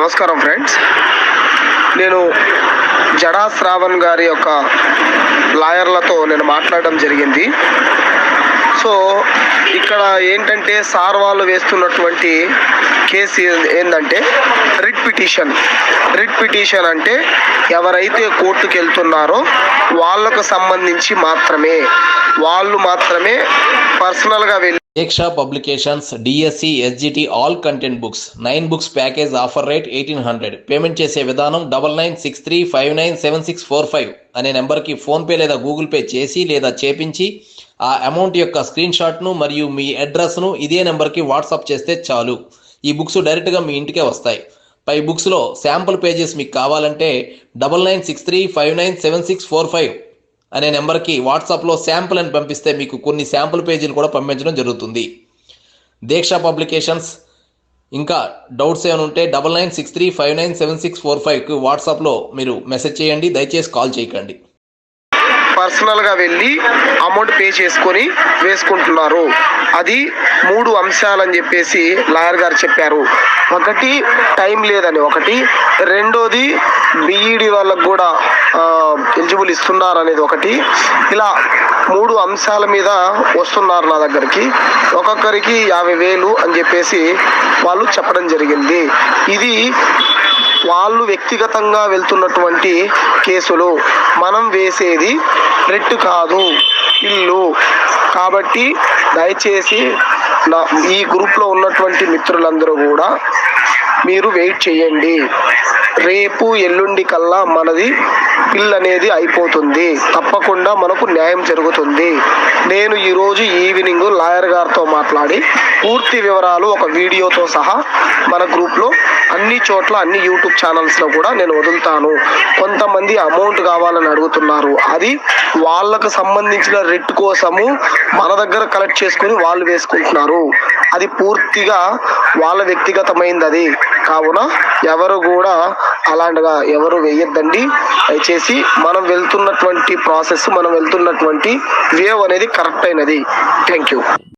నమస్కారం ఫ్రెండ్స్ నేను జడా శ్రావణ్ గారి యొక్క లాయర్లతో నేను మాట్లాడడం జరిగింది. సో ఇక్కడ ఏంటంటే సార్ వాళ్ళు వేస్తున్నటువంటి కేసు ఏంటంటే రిట్ పిటిషన్. రిట్ పిటిషన్ అంటే ఎవరైతే కోర్టుకు వెళ్తున్నారో వాళ్ళకు సంబంధించి మాత్రమే. వాళ్ళు మాత్రమే పర్సనల్గా వెళ్ళి Deeksha publications DSC SGT all content books nine books package offer rate eighteen hundred payment చేసే విధానం double nine six three five nine seven six four five అనే నెంబర్కి ఫోన్పే లేదా గూగుల్ పే చేసి లేదా చేపించి ఆ అమౌంట్ యొక్క స్క్రీన్ షాట్ను మరియు మీ అడ్రస్ను ఇదే నెంబర్కి వాట్సాప్ చేస్తే చాలు. ఈ బుక్స్ డైరెక్ట్గా మీ ఇంటికే వస్తాయి. పై బుక్స్లో శాంపుల్ పేజెస్ మీకు కావాలంటే double nine six three five nine seven six four five అనే నెంబర్కి వాట్సాప్లో శాంపుల్ అని పంపిస్తే మీకు కొన్ని శాంపుల్ పేజీలు కూడా పంపించడం జరుగుతుంది. దీక్ష పబ్లికేషన్స్. ఇంకా డౌట్స్ ఏమైనా ఉంటే double nine six three five nine seven six four ఫైవ్కి వాట్సాప్లో మీరు మెసేజ్ చేయండి దయచేసి కాల్ చేయకండి. పర్సనల్గా వెళ్ళి అమౌంట్ పే చేసుకొని వేసుకుంటున్నారు. అది మూడు అంశాలని చెప్పేసి లాయర్ గారు చెప్పారు. ఒకటి టైం లేదని ఒకటి రెండోది బీఈడి వాళ్ళకు కూడా ఎలిజిబుల్ ఇస్తున్నారు అనేది ఒకటి. ఇలా మూడు అంశాల మీద వస్తున్నారు నా దగ్గరికి. ఒక్కొక్కరికి యాభై వేలు అని చెప్పేసి వాళ్ళు చెప్పడం జరిగింది. ఇది వాళ్ళు వ్యక్తిగతంగా వెళ్తున్నటువంటి కేసులు. మనం వేసేది రెట్టు కాదు ఇల్లు. కాబట్టి దయచేసి నా ఈ గ్రూప్లో ఉన్నటువంటి మిత్రులందరూ కూడా మీరు వెయిట్ చేయండి. రేపు ఎల్లుండి కల్లా మనది పిల్ అనేది అయిపోతుంది. తప్పకుండా మనకు న్యాయం జరుగుతుంది. నేను ఈరోజు ఈవినింగ్ లాయర్ గారితో మాట్లాడి పూర్తి వివరాలు ఒక వీడియోతో సహా మన గ్రూప్లో అన్ని చోట్ల అన్ని యూట్యూబ్ ఛానల్స్లో కూడా నేను వదులుతాను. కొంతమంది అమౌంట్ కావాలని అడుగుతున్నారు. అది వాళ్ళకు సంబంధించిన రెట్ కోసము మన దగ్గర కలెక్ట్ చేసుకుని వాళ్ళు వేసుకుంటున్నారు. అది పూర్తిగా వాళ్ళ వ్యక్తిగతమైంది అది. కావున ఎవరు కూడా అలాంటిగా ఎవరు వేయొద్దండి. దయచేసి మనం వెళ్తున్నటువంటి ప్రాసెస్ మనం వెళ్తున్నటువంటి వేవ్ అనేది కరెక్ట్ అయినది. Thank you.